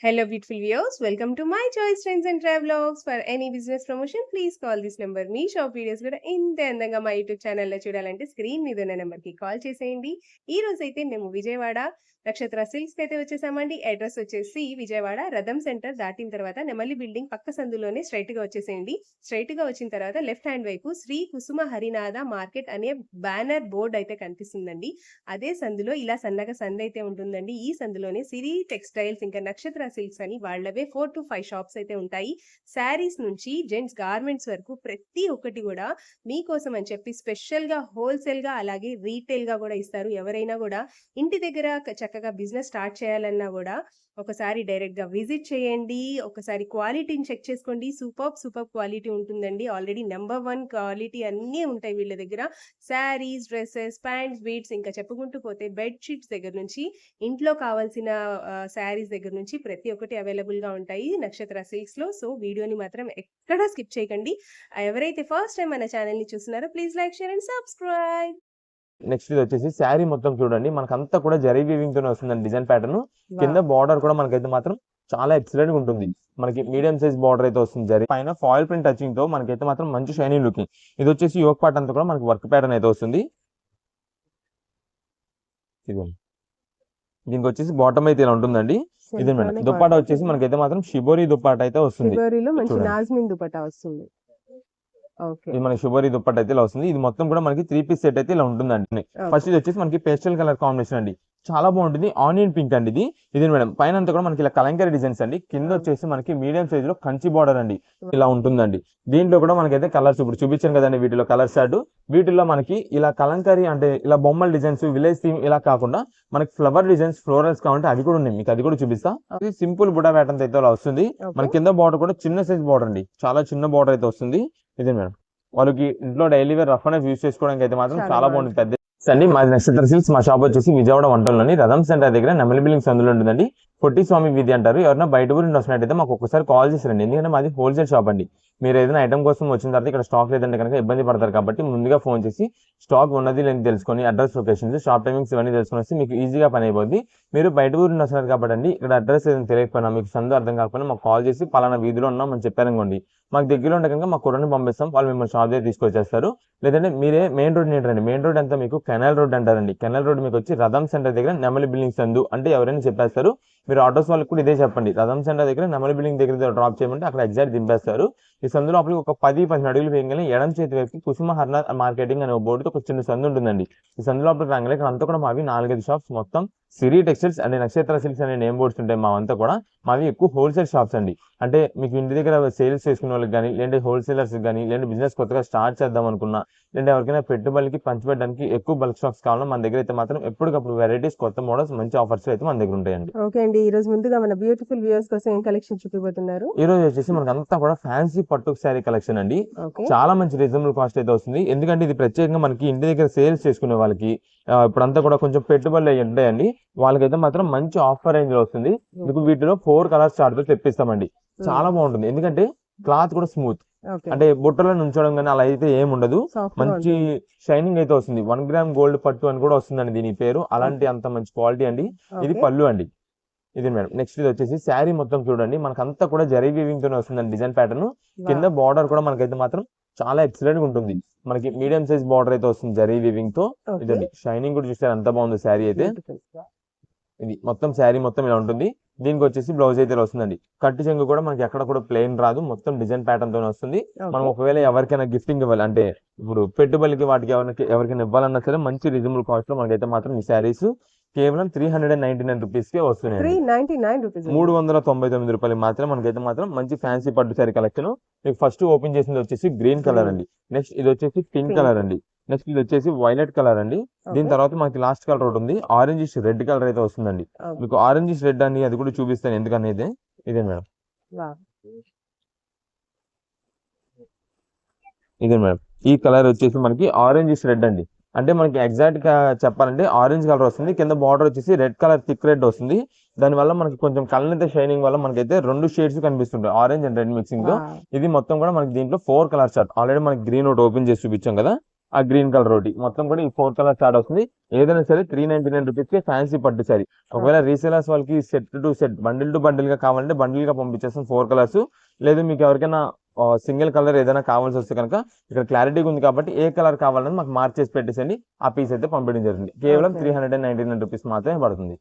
Hello beautiful views welcome to my choice trends and travels for any business promotion please call this number me shop videos కూడా ఇంత అందంగా మా YouTube ఛానల్లో చూడాలంటే screen మీద ఉన్న నెంబర్కి కాల్ చేసేయండి ఈ రోజు అయితే మేము విజయవాడ నక్షత్ర సిల్క్స్కి అయితే వచ్చేసామండి. అడ్రస్ వచ్చేసి విజయవాడ రథం సెంటర్ దాటిన తర్వాత నెమలి బిల్డింగ్ పక్క సందులోనే స్ట్రైట్గా వచ్చేసేయండి. స్ట్రైట్గా వచ్చిన తర్వాత లెఫ్ట్ హ్యాండ్ వైపు శ్రీ కుసుమ హరినాథ మార్కెట్ అనే బ్యానర్ బోర్డ్ అయితే కనిపిస్తుందండి. అదే సందులో ఇలా సన్నగా సందు అయితే ఉంటుందండి. ఈ సందులోనే సిరి టెక్స్టైల్స్ ఇంకా నక్షత్ర సిల్క్స్ అని వాళ్ళవే ఫోర్ టు ఫైవ్ షాప్స్ అయితే ఉంటాయి. శారీస్ నుంచి జెంట్స్ గార్మెంట్స్ వరకు ప్రతి ఒక్కటి కూడా మీకోసం అని చెప్పి స్పెషల్గా హోల్సేల్గా అలాగే రీటైల్గా కూడా ఇస్తారు. ఎవరైనా కూడా ఇంటి దగ్గర చక్క చక్కగా బిజినెస్ స్టార్ట్ చేయాలన్నా కూడా ఒకసారి డైరెక్ట్గా విజిట్ చేయండి. ఒకసారి క్వాలిటీని చెక్ చేసుకోండి. సూపర్ సూపర్ క్వాలిటీ ఉంటుందండి. ఆల్రెడీ నెంబర్ వన్ క్వాలిటీ అన్నీ ఉంటాయి వీళ్ళ దగ్గర. శారీస్ డ్రెస్సెస్ ప్యాంట్స్ బీట్స్ ఇంకా చెప్పుకుంటూ పోతే బెడ్షీట్స్ దగ్గర నుంచి ఇంట్లో కావాల్సిన శారీస్ దగ్గర నుంచి ప్రతి ఒక్కటి అవైలబుల్గా ఉంటాయి. నక్షత్ర సిల్క్స్లో. సో వీడియోని మాత్రం ఎక్కడా స్కిప్ చేయకండి. ఎవరైతే ఫస్ట్ టైం మన ఛానల్ని చూస్తున్నారో please like share and subscribe. Next ఇది వచ్చేసి శారీ మొత్తం చూడండి. మనకంతా కూడా జరీ వీవింగ్ తోనే వస్తుందండి డిజైన్ ప్యాటర్న్ కింద బార్డర్ కూడా మనకైతే మాత్రం చాలా ఎక్సలెంట్గా ఉంటుంది. మనకి మీడియం సైజ్ బార్డర్ అయితే వస్తుంది జరీ. పైన ఫాయిల్ ప్రింట్ టచింగ్తో మనకైతే మాత్రం మంచి షైనింగ్ లుకింగ్ ఇది వచ్చేసి యోక్ పార్ట్ అంతా కూడా మనకి వర్క్ ప్యాటర్న్ అయితే వస్తుంది. దీనికి వచ్చేసి బాటమ్ అయితే ఇలా ఉంటుందండి. ఇది మేడం దుప్పాట వచ్చేసి మనకైతే మాత్రం షిబోరి దుప్పాట అయితే వస్తుంది. ఫిబ్రవరిలో మంచి చూడండి. నాజ్మిన్ దుపట్టా వస్తుంది. ఓకే ఇది మనకి షిబోరి దుప్పట అయితే ఇలా వస్తుంది. ఇది మొత్తం కూడా మనకి త్రీ పీస్ సెట్ అయితే ఇలా ఉంటుందండి. ఫస్ట్ ఇది వచ్చేసి మనకి పేస్టల్ కలర్ కాంబినేషన్ అండి. చాలా బాగుంటుంది. ఆనియన్ పింక్ అండి ఇది. ఇది మేడం పైన అంతా కూడా మనకి ఇలా కలంకరీ డిజైన్స్ అండి. కింద వచ్చేసి మనకి మీడియం సైజ్లో కంచి బార్డర్ అండి. ఇలా ఉంటుందండి. దీంట్లో కూడా మనకైతే కలర్స్ ఇప్పుడు చూపించాను కదండి వీటిలో కలర్ షార్ట్ వీటిలో మనకి ఇలా కలంకరీ అంటే ఇలా బొమ్మల డిజైన్స్ విలేజ్ థీమ్ ఇలా కాకుండా మనకి ఫ్లవర్ డిజైన్స్ ఫ్లోరల్స్ కావాలంటే అది కూడా ఉన్నాయి. మీకు అది కూడా చూపిస్తా. ఇది సింపుల్ బుడా ప్యాటర్న్ అయితే ఇలా వస్తుంది. మన కింద బార్డర్ కూడా చిన్న సైజ్ బార్డర్ అండి. చాలా చిన్న బార్డర్ అయితే వస్తుంది. ఇదే మేడం. వాళ్ళకి ఇంట్లో డైలీ వేర్ రఫ్ అనేది యూస్ చేసుకోవడానికి అయితే మాత్రం చాలా బాగుంటుంది పెద్ద అండి. మా నక్షత్ర సిల్క్స్ మా షాప్ వచ్చేసి విజయవాడ వంటల్లోని రథం సెంటర్ దగ్గర నెమలి బిల్డింగ్స్ అందులో ఉంటుందండి. పొట్టి స్వామి వీధి అంటారు. ఎవరైనా బయట ఊరి నుండి వస్తున్నట్టయితే మాకు ఒక్కసారి కాల్ చేసారండి ఎందుకంటే మాది హోల్సేల్ షాప్ అండి. మీరు ఏదైనా ఐటమ్ కోసం వచ్చిన తర్వాత ఇక్కడ స్టాక్ లేదంటే కనుక ఇబ్బంది పడతారు కాబట్టి ముందుగా ఫోన్ చేసి స్టాక్ ఉన్నది లేని తెలుసుకొని అడ్రస్ లొకేషన్స్ షాప్ టైమింగ్స్ ఇవన్నీ తెలుసుకొని వస్తే మీకు ఈజీగా పని అయిపోద్ది. మీరు బయట ఊరి నుండి వస్తున్నారు కాబట్టి అండి. ఇక్కడ అడ్రస్ ఏదైనా తెలియకపోయినా మీకు సందు అర్థం కాకపోయినా మాకు కాల్ చేసి పలానా వీధిలో ఉన్నాం అని చెప్పారనుకోండి. మాకు దగ్గరలో ఉంటే కనుక మా కుర్రని పంపిస్తాం. వాళ్ళు మిమ్మల్ని షాప్ దగ్గర తీసుకొచ్చేస్తారు. లేదంటే మీరే మెయిన్ రోడ్ ఏంటండి మెయిన్ రోడ్ అంతా మీకు కెనాల్ రోడ్ అంటారండి. కెనాల్ రోడ్ మీకు వచ్చి రథం సెంటర్ దగ్గర నెమలి బిల్డింగ్స్ అందు అంటే ఎవరైనా చెప్పేస్తారు. మీరు ఆటోస్ వాళ్ళకి కూడా ఇదే చెప్పండి. రథం సెంటర్ దగ్గర నెమలి బిల్డింగ్ దగ్గర డ్రాప్ చేయమంటే అక్కడ ఎగ్జాక్ట్ దింపేస్తారు. ఈ సందు లోపలికి ఒక పది పదిహేను అడుగులు వేయగానే ఎడం చేతి వైపు కుసుమ హర్న మార్కెటింగ్ అనే బోర్డుతో ఒక చిన్న సందు ఉంటుందండి. ఈ సందు లోపలికి రాగానే ఇక్కడ అంతా కూడా మావి నాలుగైదు షాప్స్ మొత్తం. Siri textiles and Nakshatra silks అనే నేమ్ బోర్డ్స్ ఉంటాయి మావంతా కూడా. మావి ఎక్కువ హోల్సేల్ షాప్స్ అండి. అంటే మీకు ఇంటి దగ్గర సేల్స్ చేసుకునే వాళ్ళకి కానీ లేదంటే హోల్సేలర్స్ కానీ లేదంటే బిజినెస్ కొత్తగా స్టార్ట్ చేద్దాం అనుకున్నా లేదంటే ఎవరికైనా పెట్టుబడికి పంచిపెట్టడానికి ఎక్కువ బల్క్ స్టాక్స్ కావాలన్నా మన దగ్గర అయితే మాత్రం ఎప్పటికప్పుడు వెరైటీస్ కొత్త మోడల్స్ మంచి ఆఫర్స్ అయితే మన దగ్గర ఉంటాయండి. ఓకే అండి. ఈ రోజు ముందుగా మన బ్యూటిఫుల్ వ్యూవర్స్ కోసం ఏం కలెక్షన్ చూపిపోతున్నారు ఈ రోజు వచ్చేసి మనకి అంతా కూడా ఫ్యాన్సీ పట్టు శారీ కలెక్షన్ అండి. చాలా మంచి రీజనబుల్ కాస్ట్ అయితే వస్తుంది. ఎందుకంటే ఇది ప్రత్యేకంగా మనకి ఇంటి దగ్గర సేల్స్ చేసుకునే వాళ్ళకి ఇప్పుడంతా కూడా కొంచెం పెట్టుబడులు అయ్యి ఉంటాయండి. వాళ్ళకైతే మాత్రం మంచి ఆఫర్ రేంజ్లో వస్తుంది. మీకు వీటిలో ఫోర్ కలర్స్ చార్ట్ తెప్పిస్తామండి. చాలా బాగుంటుంది. ఎందుకంటే క్లాత్ కూడా స్మూత్ అంటే బుట్టలో నుంచోడం కానీ అలా అయితే ఏం ఉండదు. మంచి షైనింగ్ అయితే వస్తుంది. వన్ గ్రామ్ గోల్డ్ పట్టు అని కూడా వస్తుందండి దీని పేరు. అలాంటి అంత మంచి క్వాలిటీ అండి. ఇది పళ్ళు అండి. ఇది మేడం. నెక్స్ట్ ఇది వచ్చేసి శారీ మొత్తం చూడండి. మనకంతా కూడా జరీ వీవింగ్ తోనే వస్తుందండి డిజైన్ ప్యాటర్న్ కింద బార్డర్ కూడా మనకైతే మాత్రం చాలా ఎక్సలెంట్గా ఉంటుంది. మనకి మీడియం సైజ్ బార్డర్ అయితే వస్తుంది జరీ వీవింగ్తో. ఇదండి. షైనింగ్ కూడా చూస్తే ఎంత బాగుంది శారీ అయితే. ఇది మొత్తం శారీ మొత్తం ఇలా ఉంటుంది. దీనికి వచ్చేసి బ్లౌజ్ అయితే వస్తుందండి. కట్టు చెంగు కూడా మనకి ఎక్కడ కూడా ప్లెయిన్ రాదు. మొత్తం డిజైన్ ప్యాటర్న్ తోనే వస్తుంది. మనం ఒకవేళ ఎవరికైనా గిఫ్టింగ్ ఇవ్వాలి అంటే ఇప్పుడు పెట్టుబడికి వాటికి ఎవరికి ఎవరికైనా ఇవ్వాలన్నా సరే మంచి రీజనబుల్ కాస్ట్లో మనకైతే మాత్రం ఈ శారీస్ కేవలం three hundred and ninety nine rupees కే వస్తున్నాయి మూడు వందల తొంభై తొమ్మిది రూపాయలు మాత్రం మనకైతే మాత్రం మంచి ఫ్యాన్సీ పట్టు శారీ కలెక్షన్ మీకు ఫస్ట్ ఓపెన్ చేసింది వచ్చేసి గ్రీన్ కలర్ అండి. నెక్స్ట్ ఇది వచ్చేసి పింక్. కలర్ అండి. నెక్స్ట్ ఇది వచ్చేసి వైలెట్ కలర్ అండి. దీని తర్వాత మనకి లాస్ట్ కలర్ ఒకటి ఉంది. ఆరెంజ్ రెడ్ కలర్ అయితే వస్తుందండి. మీకు ఆరెంజ్ రెడ్ అని అది కూడా చూపిస్తాను ఎందుకనేది. ఇదే మేడం. ఇదే మేడం. ఈ కలర్ వచ్చేసి మనకి ఆరెంజ్ రెడ్ అండి. అంటే మనకి ఎగ్జాక్ట్గా చెప్పాలంటే ఆరెంజ్ కలర్ వస్తుంది. కింద బార్డర్ వచ్చేసి రెడ్ కలర్ థిక్ రెడ్ వస్తుంది. దానివల్ల మనకి కొంచెం కళ్ళనైతే షైనింగ్ వల్ల మనకైతే రెండు షేడ్స్ కనిపిస్తుంటాయి. ఆరెంజ్ అండ్ రెడ్ మిక్సింగ్తో ఇది మొత్తం కూడా మనకి దీంట్లో ఫోర్ కలర్ చార్ట్ ఆల్రెడీ మనకి గ్రీన్ ఒకటి ఓపెన్ చేసి చూపించాం కదా. ఆ గ్రీన్ కలర్ ఒకటి మొత్తం కూడా ఈ ఫోర్ కలర్ స్టార్ట్ అవుతుంది. ఏదైనా సరే త్రీ నైన్టీ నైన్ రూపీస్కి ఫ్యాన్సీ పట్టు సారీ ఒకవేళ రీసేలర్స్ వాళ్ళకి set to set bundle to బండిల్గా కావాలంటే బండిల్గా పంపించేస్తాం ఫోర్ కలర్స్ లేదు మీకు ఎవరికైనా సింగిల్ కలర్ ఏదైనా కావాల్సి వస్తే కనుక ఇక్కడ క్లారిటీగా ఉంది కాబట్టి ఏ కలర్ కావాలని మాకు మార్చేసి పెట్టేసండి ఆ పీస్ అయితే పంపించడం జరుగుతుంది. కేవలం. Three hundred and ninety nine rupees మాత్రమే పడుతుంది.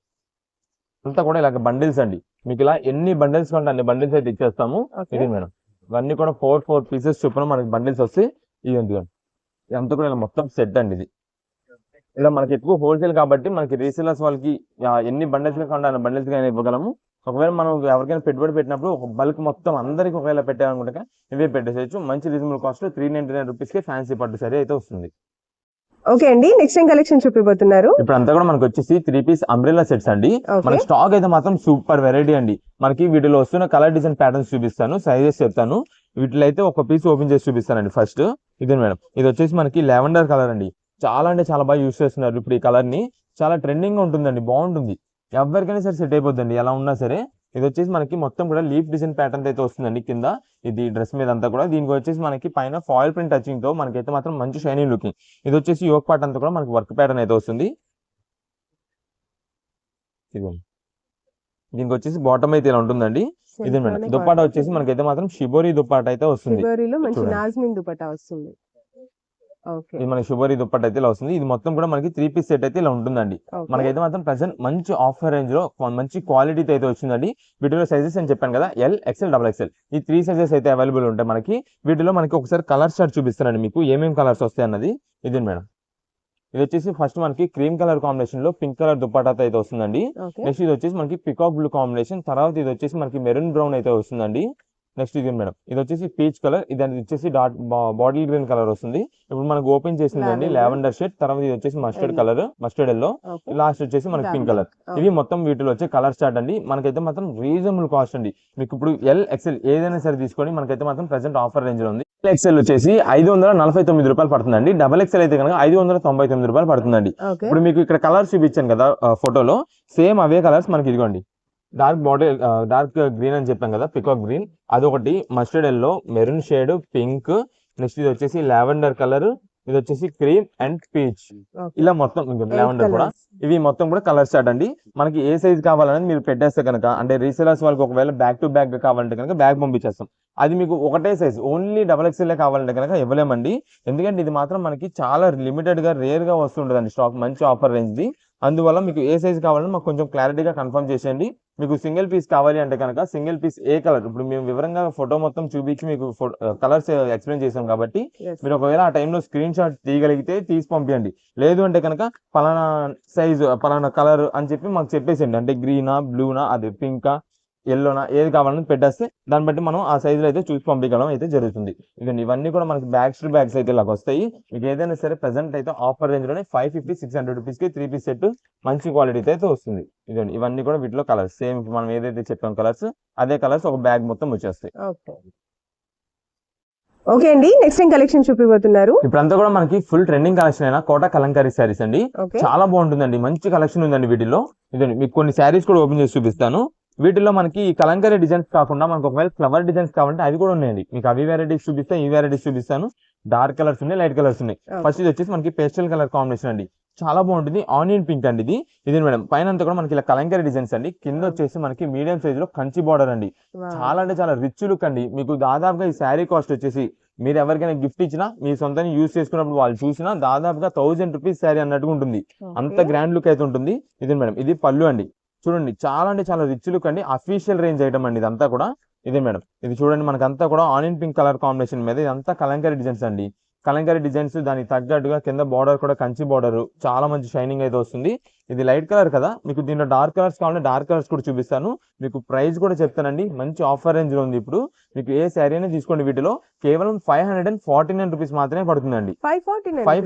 అంతా కూడా ఇలాగ బండిల్స్ అండి. మీకు ఇలా ఎన్ని బండిల్స్ కొంటే అన్ని బండిల్స్ అయితే ఇచ్చేస్తాము. ఇది మేడం. ఇవన్నీ కూడా ఫోర్ ఫోర్ పీసెస్ చొప్పున మనకి బండిల్స్ వస్తాయి ఇది ఇదంతా కూడా ఇలా మొత్తం సెట్ అండి ఇది. ఇలా మనకి ఎక్కువ హోల్సేల్ కాబట్టి మనకి రీసేలర్స్ వాళ్ళకి ఎన్ని బండిల్స్ అన్ని బండిల్స్ అయినా ఇవ్వగలము. ఒకవేళ మనం ఎవరికైనా పెట్టుబడి పెట్టినప్పుడు ఒక బల్క్ మొత్తం అందరికి ఒకవేళ పెట్టాలనుకుంటే ఇవే పెట్టేసేయచ్చు. మంచి reasonable cost three ninety nine రూపీస్కి ఫ్యాన్సీ పట్టు సరే అయితే వస్తుంది. ఓకే అండి నెక్స్ట్ ఏం కలెక్షన్ చూపిపోతున్నారు ఇప్పుడు అంతా కూడా మనకి వచ్చేసి త్రీ పీస్ అంబ్రెల్లా సెట్స్ అండి. మనకి స్టాక్ అయితే మాత్రం సూపర్ వెరైటీ అండి. మనకి వీటిలో వస్తున్న కలర్ డిజైన్ ప్యాటర్న్స్ చూపిస్తాను సైజెస్ చెప్తాను. వీటిలో అయితే ఒక పీస్ ఓపెన్ చేసి చూపిస్తానండి ఫస్ట్ ఇది మేడం. ఇది వచ్చేసి మనకి లెవెండర్ కలర్ అండి. చాలా అంటే చాలా బాగా యూస్ చేస్తున్నారు ఇప్పుడు ఈ కలర్ని చాలా ట్రెండింగ్గా ఉంటుందండి. బాగుంటుంది. ఎవరికైనా సరే సెట్ అయిపోద్దండి. ఎలా ఉన్నా సరే ఇది వచ్చేసి మనకి మొత్తం కూడా లీఫ్ డిజైన్ ప్యాటర్న్ అయితే వస్తుందండి కింద. ఇది డ్రెస్ మీద అంతా కూడా. దీనికి వచ్చేసి మనకి పైన ఫాయిల్ ప్రింట్ టచింగ్తో మనకైతే మాత్రం మంచి షైనింగ్ లుకింగ్ ఇది వచ్చేసి యోక్ పార్ట్ అంతా కూడా మనకి వర్క్ ప్యాటర్న్ అయితే వస్తుంది. దీనికి వచ్చేసి బాటమ్ అయితే ఇలా ఉంటుందండి. ఇది మేడం దుప్పాట వచ్చేసి మనకైతే మాత్రం షిబోరి దుప్పాట అయితే వస్తుంది. ఫిబ్రవరిలో మంచి. నాజ్మిన్ వస్తుంది. ఓకే. ఇది మనకి షిబోరి దుప్పాట అయితే ఇలా వస్తుంది. ఇది మొత్తం కూడా మనకి త్రీ పీస్ సెట్ అయితే ఇలా ఉంటుందండి. మనకైతే మాత్రం ప్రజెంట్ మంచి ఆఫర్ రేంజ్లో మంచి క్వాలిటీతో అయితే వచ్చిందండి. వీటిలో సైజెస్ అని చెప్పాను కదా ఎల్ ఎక్సెల్ డబల్ ఎక్సెల్ ఈ త్రీ సైజెస్ అయితే అవైలబుల్ ఉంటాయి మనకి. వీటిలో మనకి ఒకసారి కలర్ చార్ట్ చూపిస్తానండి మీకు. ఏమేమి కలర్స్ వస్తాయి అన్నది. ఇది మేడం. ఇది వచ్చేసి ఫస్ట్ మనకి క్రీమ్ కలర్ కాంబినేషన్లో పింక్ కలర్ దుప్పాటాతో అయితే వస్తుందండి. నెక్స్ట్ ఇది వచ్చేసి మనకి పికాక్ బ్లూ కాంబినేషన్ తర్వాత ఇది వచ్చేసి మనకి మెరూన్ బ్రౌన్ అయితే వస్తుందండి. నెక్స్ట్ ఇది మేడం. ఇది వచ్చేసి పీచ్ కలర్ ఇది వచ్చేసి డాట్ బాడీ గ్రీన్ కలర్ వస్తుంది. ఇప్పుడు మనకు ఓపెన్ చేసిందండి. లావెండర్ షేడ్ తర్వాత ఇది వచ్చేసి mustard. Colour mustard yellow last వచ్చేసి మనకి పింక్ కలర్. ఇవి మొత్తం వీటిలో వచ్చే కలర్ స్టార్ట్ అండి. మనకైతే మాత్రం రీజనబుల్ కాస్ట్ అండి. మీకు ఇప్పుడు ఎల్ ఎక్సెల్ ఏదైనా సరే తీసుకోండి మనకైతే మాత్రం ప్రెసెంట్ ఆఫర్ రేంజ్లో ఉంది. ఎక్సెల్ వచ్చేసి ఐదు వందల నలభై తొమ్మిది రూపాయలు పడుతుందండి. డబల్ ఎక్సెల్ అయితే కనుక ఐదు వందల తొంభై తొమ్మిది రూపాయలు పడుతుందండి. ఇప్పుడు మీకు ఇక్కడ కలర్స్ చూపించాను కదా ఫోటోలో సేమ్ అవే కలర్స్ మనకి ఇదిగోండి. డార్క్ బాడీ డార్క్ గ్రీన్ అని చెప్పాం కదా పికాక్ గ్రీన్ అదొకటి mustard yellow maroon shade pink next ఇది వచ్చేసి లావెండర్ కలర్ ఇది వచ్చేసి క్రీమ్ అండ్ పీచ్. ఇలా మొత్తం లావెండర్ కూడా. ఇవి మొత్తం కూడా కలర్ స్టార్ట్ అండి. మనకి ఏ సైజ్ కావాలనేది మీరు పెట్టేస్తే కనుక అంటే రీసేలర్స్ వాళ్ళకి ఒకవేళ బ్యాక్ టు బ్యాక్ కావాలంటే కనుక బ్యాగ్ పంపించేస్తాం. అది మీకు ఒకటే సైజ్ ఓన్లీ డబల్ ఎక్స్ఎల్ కావాలంటే కనుక ఇవ్వలేమండి. ఎందుకంటే ఇది మాత్రం మనకి చాలా లిమిటెడ్గా రేర్గా వస్తుంటదండి స్టాక్ మంచి ఆఫర్ రేంజ్ ది. అందువల్ల మీకు ఏ సైజ్ కావాలని మాకు కొంచెం క్లారిటీగా కన్ఫర్మ్ చేసేయండి. మీకు సింగిల్ పీస్ కావాలి అంటే కనుక సింగిల్ పీస్ ఏ కలర్ ఇప్పుడు మేము వివరంగా ఫోటో మొత్తం చూపించి మీకు కలర్స్ ఎక్స్ప్లెయిన్ చేసాం కాబట్టి. మీరు ఒకవేళ ఆ టైంలో స్క్రీన్ షాట్ తీయగలిగితే తీసి పంపించండి లేదు అంటే కనుక పలానా సైజ్ పలానా కలర్ అని చెప్పి మాకు చెప్పేసండి అంటే గ్రీనా బ్లూనా అది పింకా ఎల్లోనా ఏది కావాలని పెట్టేస్తే దాన్ని బట్టి మనం ఆ సైజులో అయితే చూసి పంపించడం అయితే జరుగుతుంది. ఇదండి ఇవన్నీ కూడా మనకి బ్యాగ్స్ టు బ్యాగ్స్ అయితే ఇలాగ వస్తాయి. మీకు ఏదైనా సరే ప్రెసెంట్ అయితే ఆఫర్ రేంజ్లోనే ఫైవ్ ఫిఫ్టీ సిక్స్ హండ్రెడ్ రూపీస్కి త్రీ పీస్ సెట్ మంచి క్వాలిటీ అయితే వస్తుంది. ఇదండి ఇవన్నీ కూడా వీటిలో కలర్స్ సేమ్ మనం ఏదైతే చెప్పాం కలర్స్ అదే కలర్స్ ఒక బ్యాగ్ మొత్తం వచ్చేస్తాయి. ఓకే. అండి నెక్స్ట్ ఏం కలెక్షన్ చూపిపోతున్నారు ఇప్పుడంతా కూడా మనకి ఫుల్ ట్రెండింగ్ కలెక్షన్ అయినా కోట కలంకారీ శారీస్ అండి. చాలా బాగుంటుందండి మంచి కలెక్షన్ ఉందండి వీటిలో ఇదండి మీకు కొన్ని శారీస్ కూడా ఓపెన్ చేసి చూపిస్తాను. వీటిలో మనకి ఈ కలంకారీ డిజైన్స్ కాకుండా మనకు ఒకవేళ ఫ్లవర్ డిజైన్స్ కావాలంటే అవి కూడా ఉన్నాయండి. మీకు అవి వెరైటీస్ చూపిస్తాను ఈ వెరైటీస్ చూపిస్తాను. డార్క్ కలర్స్ ఉన్నాయి లైట్ కలర్స్ ఉన్నాయి. ఫస్ట్ ఇది వచ్చేసి మనకి పేస్టల్ కలర్ కాంబినేషన్ అండి. చాలా బాగుంటుంది. ఆనియన్ పింక్ అండి ఇది. ఇది మేడం పైన అంతా కూడా మనకి ఇలా కలంకారీ డిజైన్స్ అండి. కింద వచ్చేసి మనకి మీడియం సైజ్లో కంచి బార్డర్ అండి. చాలా అంటే చాలా రిచ్ లుక్ అండి. మీకు దాదాపుగా ఈ శారీ కాస్ట్ వచ్చేసి మీరు ఎవరికైనా గిఫ్ట్ ఇచ్చినా మీ సొంతంగా యూస్ చేసుకున్నప్పుడు వాళ్ళు చూసినా దాదాపుగా థౌజండ్ రూపీస్ శారీ అన్నట్టుగా ఉంటుంది. అంత గ్రాండ్ లుక్ అయితే ఉంటుంది. ఇది మేడం ఇది పళ్ళు అండి. చూడండి చాలా అంటే చాలా రిచ్ లుక్ అండి. అఫీషియల్ రేంజ్ ఐటమ్ అండి ఇదంతా కూడా. ఇదే మేడం. ఇది చూడండి మనకంతా కూడా ఆనియన్ పింక్ కలర్ కాంబినేషన్ మీద ఇదంతా కలంకారీ డిజైన్స్ అండి. కలంకారీ డిజైన్స్ దానికి తగ్గట్టుగా కింద బార్డర్ కూడా కంచి బార్డర్ చాలా మంచి షైనింగ్ అయితే వస్తుంది. ఇది లైట్ కలర్ కదా మీకు దీంట్లో డార్క్ కలర్స్ కావాలంటే డార్క్ కలర్స్ కూడా చూపిస్తాను. మీకు ప్రైస్ కూడా చెప్తానండి మంచి ఆఫర్ రేంజ్లో ఉంది ఇప్పుడు. మీకు ఏ శారీ అయినా తీసుకోండి వీటిలో. కేవలం five hundred and forty nine rupees మాత్రమే పడుతుందండి. ఫైవ్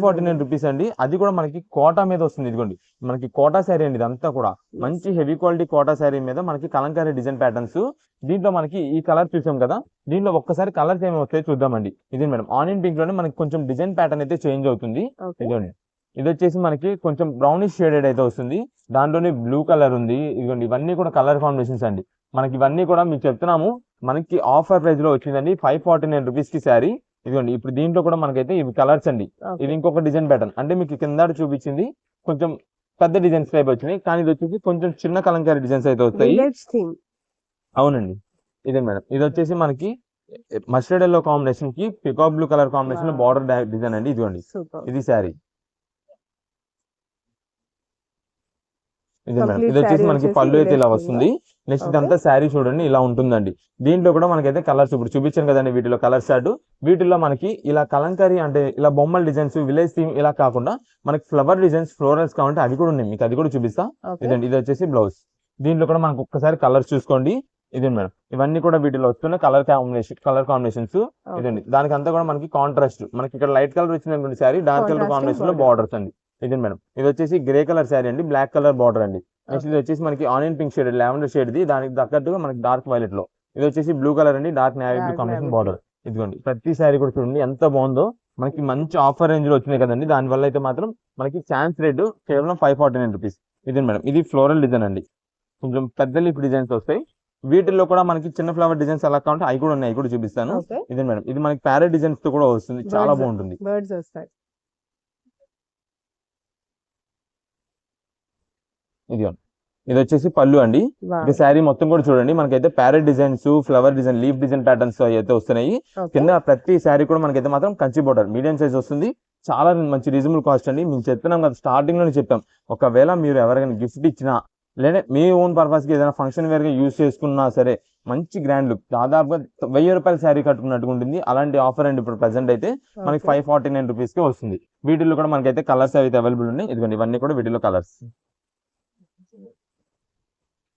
ఫార్టీ నైన్ రూపీస్ అండి. అది కూడా మనకి కోటా మీద వస్తుంది ఇదిగోండి. మనకి కోటా శారీ అండి ఇదంతా కూడా. మంచి హెవీ క్వాలిటీ కోటా శారీ మీద మనకి కలంకారీ డిజైన్ ప్యాటర్న్స్ దీంట్లో మనకి ఈ కలర్ చూసాం కదా దీంట్లో ఒక్కసారి కలర్స్ ఏమి వస్తాయి చూద్దామండి. ఇది మేడం ఆనియన్ పింక్లోనే మనకి కొంచెం డిజైన్ ప్యాటర్న్ అయితే చేంజ్ అవుతుంది. ఇదిగోండి. ఇది వచ్చేసి మనకి కొంచెం బ్రౌనిష్ షేడెడ్ అయితే వస్తుంది. దాంట్లోనే బ్లూ కలర్ ఉంది. ఇదిగోండి ఇవన్నీ కూడా కలర్ కాంబినేషన్స్ అండి. మనకి ఇవన్నీ కూడా మీకు చెప్తున్నాము. మనకి ఆఫర్ ప్రైస్లో వచ్చిందండి ఫైవ్ ఫార్టీ నైన్ రూపీస్కి శారీ ఇదిగోండి ఇప్పుడు దీంట్లో కూడా మనకైతే ఇవి కలర్స్ అండి. ఇది ఇంకొక డిజైన్ ప్యాటర్న్ అంటే మీకు కింద చూపించింది కొంచెం పెద్ద డిజైన్స్ టైప్ వచ్చినాయి. కానీ ఇది వచ్చేసి కొంచెం చిన్న కలంకారీ డిజైన్స్ అయితే వస్తాయి. అవునండి. ఇదే మేడం. ఇది వచ్చేసి మనకి మస్టర్డ్ ఎల్లో కాంబినేషన్కి పికాక్ బ్లూ కలర్ కాంబినేషన్లో. బార్డర్ డిజైన్ అండి. ఇదిగోండి. ఇది శారీ ఇదే మేడం ఇది వచ్చేసి మనకి పళ్ళు అయితే ఇలా వస్తుంది. నెక్స్ట్. ఇదంతా శారీ చూడండి ఇలా ఉంటుందండి. దీంట్లో కూడా మనకైతే కలర్స్ ఇప్పుడు చూపించాను కదండి వీటిలో కలర్ షార్ట్ వీటిలో మనకి ఇలా కలంకారీ అంటే ఇలా బొమ్మల డిజైన్స్ విలేజ్ థీమ్ ఇలా కాకుండా మనకి ఫ్లవర్ డిజైన్స్ ఫ్లోరల్స్ కావాలంటే అవి కూడా ఉన్నాయి. మీకు అది కూడా చూపిస్తా. ఇదండి ఇది వచ్చేసి బ్లౌజ్ దీంట్లో కూడా మనకు ఒక్కసారి కలర్స్ చూసుకోండి. ఇది మేడం. ఇవన్నీ కూడా వీటిలో వస్తున్న కలర్ కాంబినేషన్ కలర్ కాంబినేషన్స్ ఇదండి. దానికి అంతా కూడా మనకి కాంట్రాస్ట్ మనకి ఇక్కడ లైట్ కలర్ వచ్చిన శారీ డార్క్ కలర్ కాంబినేషన్లో. బార్డర్స్ అండి. ఇది మేడం. ఇది వచ్చేసి గ్రే కలర్ శారీ అండి బ్లాక్ కలర్ బార్డర్ అండి. నెక్స్ట్ ఇది వచ్చేసి మనకి onion pink shade lavender shade the. దానికి తగ్గట్టుగా మనకి డార్క్ వైలెట్లో. ఇది వచ్చేసి బ్లూ కలర్ అండి dark navy blue combination border. ఇదిగోండి ప్రతి శారీ కూడా చూడండి ఎంత బాగుందో. మనకి మంచి ఆఫర్ రేంజ్లో వచ్చినాయి కదండి. దాని వల్ల అయితే మాత్రం మనకి ఛాన్స్ రేట్ కేవలం ఫైవ్ ఫార్టీ నైన్ రూపీస్. ఇది మేడం ఇది ఫ్లోరల్ డిజైన్ అండి. కొంచెం పెద్ద లిప్ డిజైన్స్ వస్తాయి. వీటిల్లో కూడా మనకి చిన్న ఫ్లవర్ డిజైన్స్ ఎలా కావాలంటే అవి కూడా ఉన్నాయి అవి కూడా చూపిస్తాను. ఇదే మేడం ఇది మనకి ప్యారెట్ డిజైన్స్తో కూడా వస్తుంది చాలా. బాగుంటుంది. బర్డ్స్ వస్తాయి. ఇది ఇది వచ్చేసి పళ్ళు అండి. ఇక శారీ మొత్తం కూడా చూడండి. మనకైతే parrot designs flower design leaf design patterns అయితే వస్తున్నాయి. కింద ప్రతి శారీ కూడా మనకైతే మాత్రం కంచి బోర్డర్ మీడియం సైజ్ వస్తుంది. చాలా మంచి రీజనబుల్ కాస్ట్ అండి. మేము చెప్తున్నాం కదా స్టార్టింగ్లోనే చెప్పాం. ఒకవేళ మీరు ఎవరికైనా గిఫ్ట్ ఇచ్చినా లేదా మీ ఓన్ పర్పస్కి ఏదైనా ఫంక్షన్ వేర్గా యూస్ చేసుకున్నా సరే మంచి గ్రాండ్ లుక్ దాదాపుగా వెయ్యి రూపాయల శారీ కట్టుకున్నట్టుగా ఉంటుంది. అలాంటి ఆఫర్ అండి ఇప్పుడు ప్రెసెంట్ అయితే. మనకి. ఫైవ్ ఫార్టీ నైన్ రూపీస్కి వస్తుంది. వీటిల్లో కూడా మనకైతే కలర్స్ అయితే అవైలబుల్ ఉన్నాయి. ఇదిగోండి ఇవన్నీ కూడా వీటిలో కలర్స్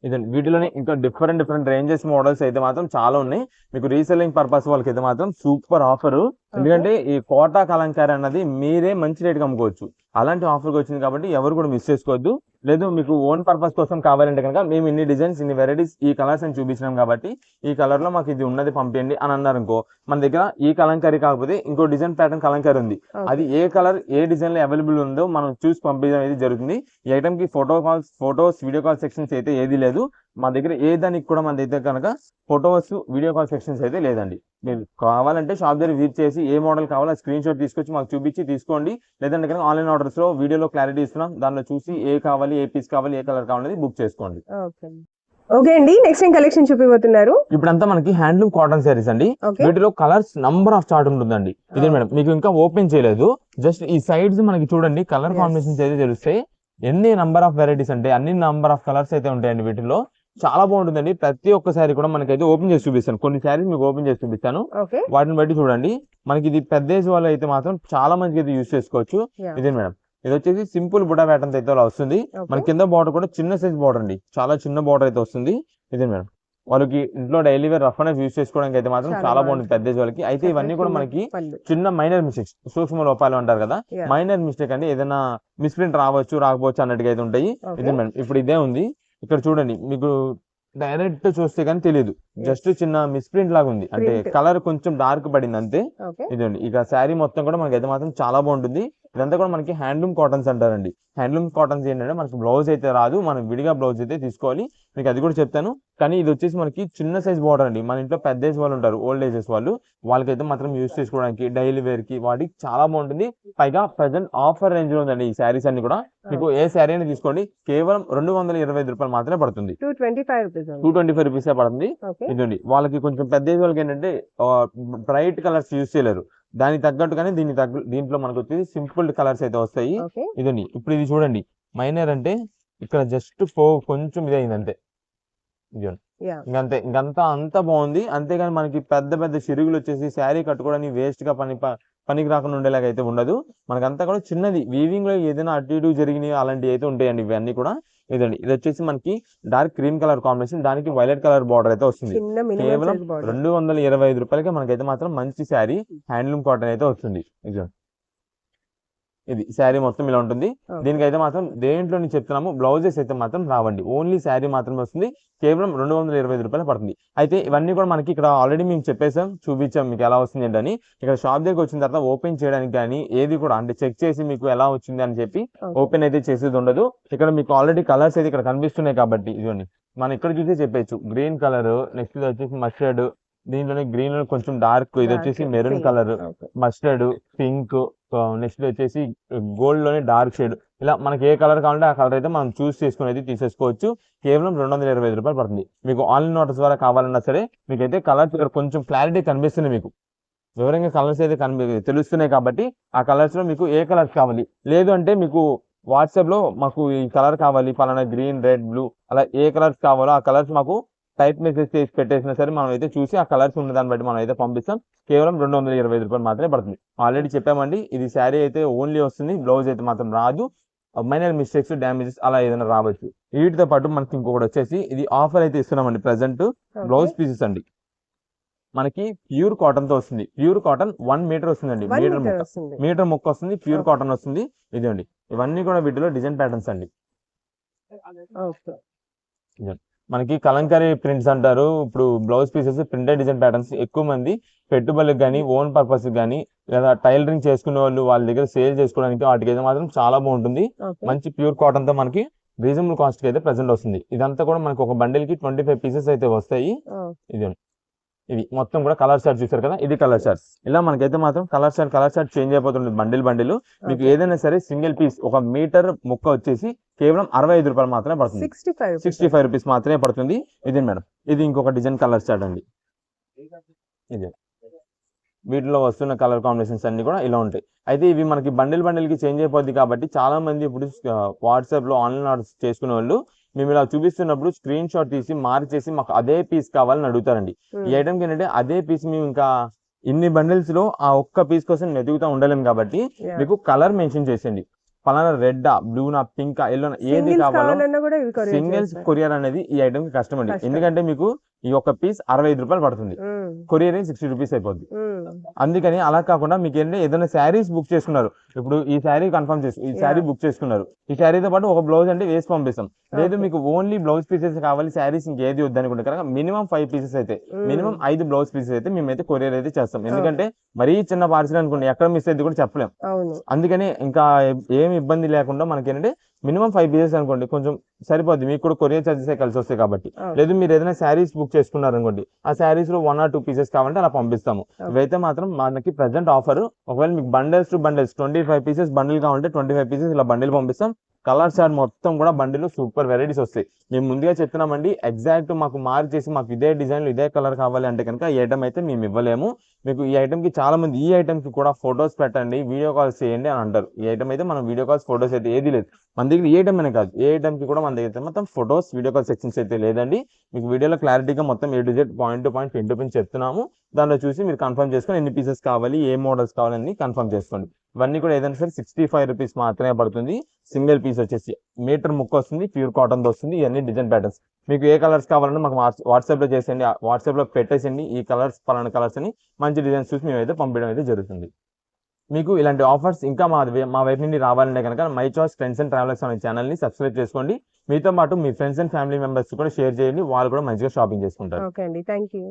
ఇదండి వీటిలోనే ఇంకా డిఫరెంట్ డిఫరెంట్ రేంజెస్ మోడల్స్ అయితే మాత్రం చాలా ఉన్నాయి. మీకు రీసెల్లింగ్ పర్పస్ వాళ్ళకి అయితే మాత్రం సూపర్ ఆఫర్ ఎందుకంటే ఈ కోటా కలంకారీ అన్నది మీరే మంచి రేట్ అమ్ముకోవచ్చు. అలాంటి ఆఫర్ వచ్చింది కాబట్టి ఎవరు కూడా మిస్ చేసుకోవద్దు. లేదు మీకు ఓన్ పర్పస్ కోసం కావాలంటే కనుక మేము ఇన్ని డిజైన్స్ ఇన్ని వెరైటీస్ ఈ కలర్స్ అని చూపించినాం కాబట్టి ఈ కలర్లో మాకు ఇది ఉన్నది పంపించండి అని అన్నారు అనుకో. మన దగ్గర ఈ కలంకారీ కాకపోతే ఇంకో డిజైన్ ప్యాటర్న్ కలంకారీ ఉంది. అది ఏ కలర్ ఏ డిజైన్లో అవైలబుల్ ఉందో మనం చూసి పంపించడం అనేది జరుగుతుంది. ఈ ఐటమ్కి photo calls photos video call sections అయితే ఏది లేదు. మా దగ్గర ఏ దానికి కూడా మన దగ్గర కనుక ఫోటోస్ వీడియో కాల్ సెక్షన్స్ అయితే లేదండి. మీరు కావాలంటే షాప్ దగ్గర విజిట్ చేసి ఏ మోడల్ కావాలో స్క్రీన్ షాట్ తీసుకొచ్చి మాకు చూపించి తీసుకోండి. లేదంటే కనుక ఆన్లైన్ ఆర్డర్స్లో వీడియోలో క్లారిటీ ఇస్తున్నాం. దానిలో చూసి ఏ కావాలి ఏ పీస్ కావాలి ఏ కలర్ కావాలి బుక్ చేసుకోండి. ఓకే. అండి నెక్స్ట్ ఏం కలెక్షన్ చూపిపోతున్నారు ఇప్పుడంతా మనకి హ్యాండ్లూమ్ కాటన్ శారీస్ అండి. వీటిలో కలర్స్ నంబర్ ఆఫ్ చార్ట్ ఉంటుందండి. ఇదే. మేడం మీకు ఇంకా ఓపెన్ చేయలేదు. జస్ట్ ఈ సైడ్స్ మనకి చూడండి కలర్. కాంబినేషన్స్ అయితే తెలుస్తాయి ఎన్ని నంబర్ ఆఫ్ వెరైటీస్ అంటే అన్ని నంబర్ ఆఫ్ కలర్స్ అయితే ఉంటాయండి వీటిలో చాలా బాగుంటుందండి. ప్రతి ఒక్క శారీ కూడా మనకైతే ఓపెన్ చేసి చూపిస్తాను. కొన్ని శారీస్ మీకు ఓపెన్ చేసి చూపిస్తాను. వాటిని బట్టి చూడండి. మనకి ఇది పెద్ద ఏజ్ వాళ్ళు అయితే మాత్రం చాలా మంచిగా అయితే యూస్ చేసుకోవచ్చు. ఇదే మేడం. ఇది వచ్చేసి సింపుల్ బుటా ప్యాటర్న్ అయితే అలా వస్తుంది. మన కింద బార్డర్ కూడా చిన్న సైజ్ బార్డర్ అండి. చాలా చిన్న బార్డర్ అయితే వస్తుంది. ఇదే మేడం. వాళ్ళకి ఇంట్లో డైలీ వేర్ రఫ్ అనేది యూస్ చేసుకోవడానికి అయితే మాత్రం చాలా బాగుంటుంది. పెద్ద వాళ్ళకి అయితే ఇవన్నీ కూడా మనకి చిన్న మైనర్ మిస్టేక్స్ సూక్ష్మ లోపాలు అంటారు కదా. మైనర్ మిస్టేక్ అండి. ఏదైనా మిస్ప్రింట్ రావచ్చు రాకపోవచ్చు అన్నట్టుగా అయితే ఉంటాయి. ఇదే మేడం. ఇప్పుడు ఇదే ఉంది. ఇక్కడ చూడండి. మీకు డైరెక్ట్ చూస్తే కానీ తెలియదు. జస్ట్ చిన్న మిస్ప్రింట్ లాగా ఉంది. అంటే. కలర్ కొంచెం డార్క్ పడింది అంతే. ఇదండి ఇక శారీ మొత్తం కూడా మనకి అయితే మాత్రం చాలా బాగుంటుంది. ఇదంతా కూడా మనకి హ్యాండ్లూమ్ కాటన్స్ అంటారండి. హ్యాండ్లూమ్ కాటన్స్ ఏంటంటే మనకి బ్లౌజ్ అయితే రాదు మనం విడిగా బ్లౌజ్ అయితే తీసుకోవాలి. మీకు అది కూడా చెప్తాను. కానీ ఇది వచ్చేసి మనకి చిన్న సైజ్ బార్డర్ అండి. మన ఇంట్లో పెద్ద ఏజ్ వాళ్ళు ఉంటారు ఓల్డ్ ఏజెస్ వాళ్ళు. వాళ్ళకైతే మాత్రం యూస్ చేసుకోవడానికి డైలీ వేర్కి వాటికి చాలా బాగుంటుంది. పైగా ప్రజెంట్ ఆఫర్ రేంజ్లో ఉందండి ఈ శారీస్ అన్ని కూడా. మీకు ఏ శారీ అయినా తీసుకోండి. కేవలం రెండు వందల ఇరవై ఐదు రూపాయలు మాత్రమే పడుతుంది. Two twenty five rupees two twenty five rupees పడుతుంది. ఇదండి వాళ్ళకి కొంచెం పెద్ద ఏజ్ వాళ్ళకి ఏంటంటే బ్రైట్ కలర్స్ యూస్ చేయలేరు. దానికి తగ్గట్టుగానే దీని తగ్గ దీంట్లో మనకు వచ్చేసి సింపుల్ కలర్స్ అయితే వస్తాయి. ఇదండి ఇప్పుడు ఇది చూడండి. మైనర్ అంటే ఇక్కడ జస్ట్ పో కొంచెం ఇది అయింది అంతే. ఇంకంతే ఇంకంతా అంతా బాగుంది. అంతేగాని మనకి పెద్ద పెద్ద చిరుగులు వచ్చేసి శారీ కట్టుకోవడానికి వేస్ట్గా పని పనికి రాకుండా ఉండేలాగా అయితే ఉండదు. మనకంతా కూడా చిన్నది. వీవింగ్లో ఏదైనా అటు ఇటు జరిగినవి అలాంటివి అయితే ఉంటాయండి ఇవన్నీ కూడా. ఇదండి. ఇది వచ్చేసి మనకి డార్క్ క్రీమ్ కలర్ కాంబినేషన్ దానికి వైలెట్ కలర్ బార్డర్ అయితే వస్తుంది. కేవలం రెండు వందల ఇరవై ఐదు రూపాయలకి మనకైతే మాత్రం మంచి శారీ హ్యాండ్లూమ్ కాటన్ అయితే వస్తుంది. ఇది శారీ మొత్తం ఇలా ఉంటుంది. దీనికైతే మాత్రం దేంట్లో నేను చెప్తున్నాము బ్లౌజెస్ అయితే మాత్రం రావండి. ఓన్లీ శారీ మాత్రమే వస్తుంది. కేవలం రెండు వందల ఇరవై ఐదు రూపాయలు పడుతుంది. అయితే ఇవన్నీ కూడా మనకి ఇక్కడ ఆల్రెడీ మేము చెప్పేసాం చూపించాం మీకు ఎలా వస్తుంది ఏంటని ఇక్కడ షాప్ దగ్గరికి వచ్చిన తర్వాత ఓపెన్ చేయడానికి కానీ ఏది కూడా అంటే చెక్ చేసి మీకు ఎలా వచ్చింది అని చెప్పి ఓపెన్ అయితే చేసేది ఉండదు. ఇక్కడ మీకు ఆల్రెడీ కలర్స్ అయితే ఇక్కడ కనిపిస్తున్నాయి కాబట్టి ఇదిగోండి. మనం ఇక్కడ చూసి చెప్పేచ్చు. గ్రీన్ కలర్ నెక్స్ట్ వచ్చేసి మస్టర్డ్ దీంట్లోనే గ్రీన్ కొంచెం డార్క్ ఇది వచ్చేసి maroon colour mustard pink next వచ్చేసి గోల్డ్లోనే డార్క్ షేడ్ ఇలా మనకి ఏ కలర్ కావాలంటే ఆ కలర్ అయితే మనం చూస్ చేసుకుని అయితే తీసేసుకోవచ్చు. కేవలం రెండు వందల ఇరవై ఐదు రూపాయలు పడుతుంది. మీకు ఆన్లైన్ ఆర్డర్స్ ద్వారా కావాలన్నా సరే మీకు అయితే కలర్స్ ఇక్కడ కొంచెం క్లారిటీ కనిపిస్తుంది మీకు. వివరంగా కలర్స్ అయితే కనిపి తెలుస్తున్నాయి కాబట్టి ఆ కలర్స్లో మీకు ఏ కలర్స్ కావాలి. లేదు అంటే మీకు వాట్సాప్లో మాకు ఈ కలర్ కావాలి. పలానా గ్రీన్ రెడ్ బ్లూ అలా ఏ కలర్స్ కావాలో ఆ కలర్స్ మాకు టైప్ మెసేజ్ చేసి పెట్టేసినా సరే మనం అయితే చూసి ఆ కలర్స్ ఉన్న దాన్ని బట్టి మనం అయితే పంపిస్తాం. కేవలం రెండు వందల ఇరవై ఐదు రూపాయలు మాత్రమే పడుతుంది. ఆల్రెడీ చెప్పామండి ఇది శారీ అయితే ఓన్లీ వస్తుంది బ్లౌజ్ అయితే మాత్రం రాదు. మైనర్ మిస్టేక్స్ డ్యామేజెస్ అలా ఏదైనా రావచ్చు. వీటితో పాటు మనకి ఇంకొకటి వచ్చేసి ఇది ఆఫర్ అయితే ఇస్తున్నామండి ప్రజెంట్ బ్లౌజ్ పీసెస్ అండి. మనకి ప్యూర్ కాటన్తో వస్తుంది. ప్యూర్ కాటన్ వన్ మీటర్ వస్తుందండి. మీటర్ ముక్క. మీటర్ ముక్క వస్తుంది ప్యూర్. కాటన్ వస్తుంది. ఇదండి ఇవన్నీ కూడా వీటిలో డిజైన్ ప్యాటర్న్స్ అండి. మనకి కలంకారీ ప్రింట్స్ అంటారు. ఇప్పుడు blouse pieces printed design patterns ఎక్కువ మంది పెట్టుబడులకు కానీ ఓన్ పర్పస్ కానీ లేదా టైలరింగ్ చేసుకునే వాళ్ళు వాళ్ళ దగ్గర సేల్ చేసుకోవడానికి వాటికైతే మాత్రం చాలా బాగుంటుంది. మంచి ప్యూర్ కాటన్తో మనకి రీజనబుల్ కాస్ట్కి అయితే ప్రెసెంట్ వస్తుంది. ఇదంతా కూడా మనకి ఒక బండిల్కి ట్వంటీ ఫైవ్ పీసెస్ అయితే వస్తాయి. ఇది ఇది మొత్తం కూడా కలర్ షార్ట్ చూసారు కదా? ఇది కలర్ షార్ట్స్ ఇలా మనకైతే మాత్రం colour short colour short change అయిపోతుంది బండిల్ బండిల్. మీకు ఏదైనా సరే సింగిల్ పీస్ ఒక మీటర్ ముక్క వచ్చేసి కేవలం అరవై ఐదు రూపాయలు మాత్రమే పడుతుంది. Sixty five rupees. మాత్రమే పడుతుంది. ఇది మేడం ఇది ఇంకొక డిజైన్ కలర్ చార్ట్ అండి. ఇది. వీటిలో వస్తున్న కలర్ కాంబినేషన్స్ అన్ని కూడా ఇలా ఉంటాయి. అయితే ఇవి మనకి బండిల్ బండిల్కి చేంజ్ అయిపోద్ది కాబట్టి చాలా మంది ఇప్పుడు వాట్సాప్లో ఆన్లైన్ ఆర్డర్స్ చేసుకునే వాళ్ళు మేము ఇలా చూపిస్తున్నప్పుడు స్క్రీన్ షాట్ తీసి మార్చేసి మాకు అదే పీస్ కావాలని అడుగుతారండి. ఈ ఐటమ్ ఏంటంటే అదే పీస్ మేము ఇంకా ఇన్ని బండిల్స్లో ఆ ఒక్క పీస్ కోసం వెతుకుతా ఉండలేము కాబట్టి మీకు కలర్ మెన్షన్ చేసేయండి. పలానా రెడ్ బ్లూ నా పింక్ ఎల్లో ఏది కావాలో సింగిల్స్. కొరియర్ అనేది ఈ ఐటమ్కి కష్టం అండి. ఎందుకంటే మీకు ఈ ఒక్క పీస్ అరవై ఐదు రూపాయలు పడుతుంది. కొరియర్ సిక్స్టీ రూపీస్ అయిపోద్ది. అందుకని అలా కాకుండా మీకు ఏంటంటే ఏదైనా శారీస్ బుక్ చేసుకున్నారు. ఇప్పుడు ఈ శారీ కన్ఫర్మ్ చేసు ఈ శారీ. బుక్ చేసుకున్నారు. ఈ శారీతో పాటు ఒక బ్లౌజ్ అంటే వేసి పంపిస్తాం. లేదు. మీకు ఓన్లీ బ్లౌజ్ పీసెస్ కావాలి శారీస్ ఇంకేది వద్దనుకుంటే కనుక మినిమం ఫైవ్ పీసెస్ అయితే మినిమం ఐదు బ్లౌజ్ పీసెస్ అయితే మేమైతే కొరియర్ అయితే చేస్తాం. ఎందుకంటే మరీ చిన్న పార్సల్ అనుకోండి ఎక్కడ మిస్ అయితే కూడా చెప్పలేం. అందుకని ఇంకా ఏం ఇబ్బంది లేకుండా మనకి ఏంటంటే మినిమం ఫైవ్ పీసెస్ అనుకోండి కొంచెం సరిపోద్ది. మీకు కూడా కొరియర్ చార్జెస్ కలిసి వస్తాయి కాబట్టి. లేదు మీరు ఏదైనా శారీస్ బుక్ చేసుకున్నారు అనుకోండి ఆ శారీస్లో వన్ ఆర్ టూ పీసెస్ కావాలంటే అలా పంపిస్తాము. ఇవైతే మాత్రం మనకి ప్రజెంట్ ఆఫర్ ఒకవేళ మీకు bundles to bundles twenty five pieces bundle కావాలంటే ట్వంటీ ఫైవ్ పీసెస్ ఇలా బండిల్ పంపిస్తాం. కలర్ చార్ట్ మొత్తం కూడా బండిలో సూపర్ వెరైటీస్ వస్తాయి. మేము ముందుగా చెప్తున్నామండి ఎగ్జాక్ట్ మాకు మార్క్ చేసి మాకు ఇదే డిజైన్ ఇదే కలర్ కావాలి అంటే కనుక ఐటమ్ అయితే మేము ఇవ్వలేము. మీకు ఈ ఐటమ్కి చాలామంది చాలా మంది ఈ ఐటమ్ కూడా ఫొటోస్ పెట్టండి వీడియో కాల్స్ చేయండి అని అంటారు. ఈ ఐటమ్ అయితే మనం వీడియో కాల్స్ ఫొటోస్ అయితే ఏది లేదు. మన దగ్గర ఏ ఐటమ్ అనే కాదు. ఏ ఐటమ్కి కూడా మన దగ్గర అయితే మొత్తం ఫొటోస్ వీడియో కాల్ సెక్షన్స్ అయితే లేదండి. మీకు వీడియోలో క్లారిటీగా మొత్తం A to Z point to point pin to pin చెప్తున్నాము. దానిలో చూసి మీరు కన్ఫర్మ్ చేసుకొని ఎన్ని పీసెస్ కావాలి ఏ మోడల్స్ కావాలని కన్ఫర్మ్ చేసుకోండి. ఇవన్నీ కూడా ఏదైనా సరే సిక్స్టీ ఫైవ్ రూపీస్ మాత్రమే పడుతుంది. సింగిల్ పీస్ వచ్చేసి మీటర్ ముక్క వస్తుంది ప్యూర్ కాటన్ వస్తుంది. ఇవన్నీ డిజైన్ ప్యాటర్న్స్ మీకు ఏ కలర్స్ కావాలన్నా మాకు వాట్సాప్లో చేసేయండి వాట్సాప్లో పెట్టేసండి ఈ కలర్స్ పలానా కలర్స్ అని మంచి డిజైన్స్ చూసి మేమైతే పంపించడం అయితే జరుగుతుంది. మీకు ఇలాంటి ఆఫర్స్ ఇంకా మా మా వైపు నుండి రావాలంటే కనుక my choice friends and travellers అనే ఛానల్ని సబ్స్క్రైబ్ చేసుకోండి. మీతో పాటు మీ ఫ్రెండ్స్ అండ్ ఫ్యామిలీ మెంబర్స్ కూడా షేర్ చేయండి వాళ్ళు కూడా మంచిగా షాపింగ్ చేసుకుంటారు. ఓకే అండి. Thank you